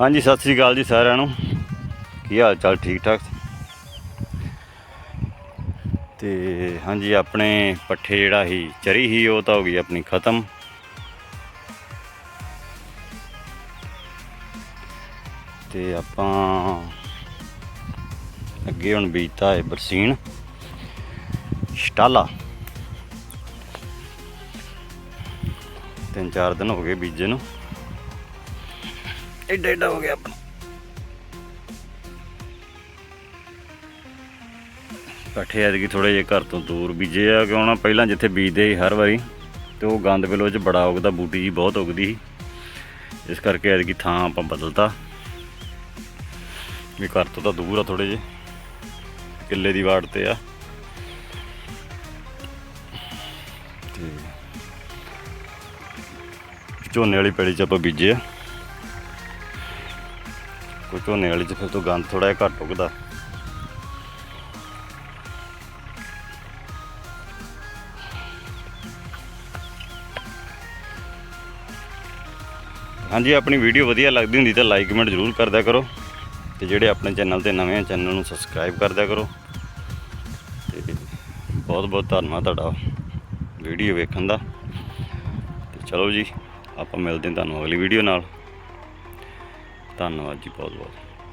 ਹਾਂਜੀ, ਸਤਿ ਸ੍ਰੀ ਅਕਾਲ ਜੀ ਸਾਰਿਆਂ ਨੂੰ। ਕੀ ਹਾਲ ਚਾਲ? ਠੀਕ ਠਾਕ? ਤੇ ਹਾਂਜੀ, ਆਪਣੇ ਪੱਠੇ ਜਿਹੜਾ ਹੀ ਚਰੀ ਹੀ ਉਹ ਤਾਂ ਹੋ ਗਈ ਆਪਣੀ ਖਤਮ। ਤੇ ਆਪਾਂ ਅੱਗੇ ਹੁਣ ਬੀਜਤਾ ਹੈ ਬਰਸੀਨ। ਸ਼ਟਾਲਾ। ਤਿੰਨ ਚਾਰ ਦਿਨ ਹੋ ਗਏ ਬੀਜੇ ਨੂੰ। ਐਡਾ ਏਡਾ ਹੋ ਗਿਆ ਆਪਣਾ। ਪੱਠੇ ਐਤਕੀ ਥੋੜੇ ਜਿਹੇ ਘਰ ਤੋਂ ਦੂਰ ਬੀਜੇ ਆ, ਕਿਉਂ ਨਾ ਪਹਿਲਾਂ ਜਿੱਥੇ ਬੀਜਦੇ ਸੀ ਹਰ ਵਾਰੀ, ਤੇ ਉਹ ਗੰਦ ਬਿਲੋ ਚ ਬੜਾ ਉਗਦਾ, ਬੂਟੀ ਜੀ ਬਹੁਤ ਉਗਦੀ ਸੀ। ਇਸ ਕਰਕੇ ਐਤਕੀ ਥਾਂ ਆਪਾਂ ਬਦਲਤਾ। ਵੀ ਘਰ ਤੋਂ ਤਾਂ ਦੂਰ ਆ ਥੋੜੇ ਜਿਹੇ, ਕਿੱਲੇ ਦੀ ਵਾੜ ਤੇ ਆ। ਤੇ ਝੋਨੇ ਵਾਲੀ ਪੈੜੀ ਚ ਆਪਾਂ ਬੀਜੇ ਆ। ਕੋਈ ਝੋਨੇ ਵਾਲੀ ਚ ਫਿਰ ਤੋਂ ਗੰਦ ਥੋੜਾ ਜਿਹਾ ਘੱਟ ਉਗਦਾ। ਹਾਂਜੀ, ਆਪਣੀ ਵੀਡੀਓ ਵਧੀਆ ਲੱਗਦੀ ਹੁੰਦੀ ਤਾਂ ਲਾਈਕ ਕਮੈਂਟ ਜ਼ਰੂਰ ਕਰਦਿਆ ਕਰੋ ਤੇ ਜਿਹੜੇ ਆਪਣੇ ਚੈਨਲ ਤੇ ਨਵੇਂ ਆ ਚੈਨਲ ਨੂੰ ਸਬਸਕ੍ਰਾਈਬ ਕਰਦਿਆ ਕਰੋ। ਤੇ ਬਹੁਤ ਬਹੁਤ ਧੰਨਵਾਦ ਤੁਹਾਡਾ ਵੀਡੀਓ ਵੇਖਣ ਦਾ। ਤੇ ਚਲੋ ਜੀ, ਆਪਾਂ ਮਿਲਦੇ ਹਾਂ ਤੁਹਾਨੂੰ ਅਗਲੀ ਵੀਡੀਓ ਨਾਲ। ਧੰਨਵਾਦ ਜੀ ਬਹੁਤ ਬਹੁਤ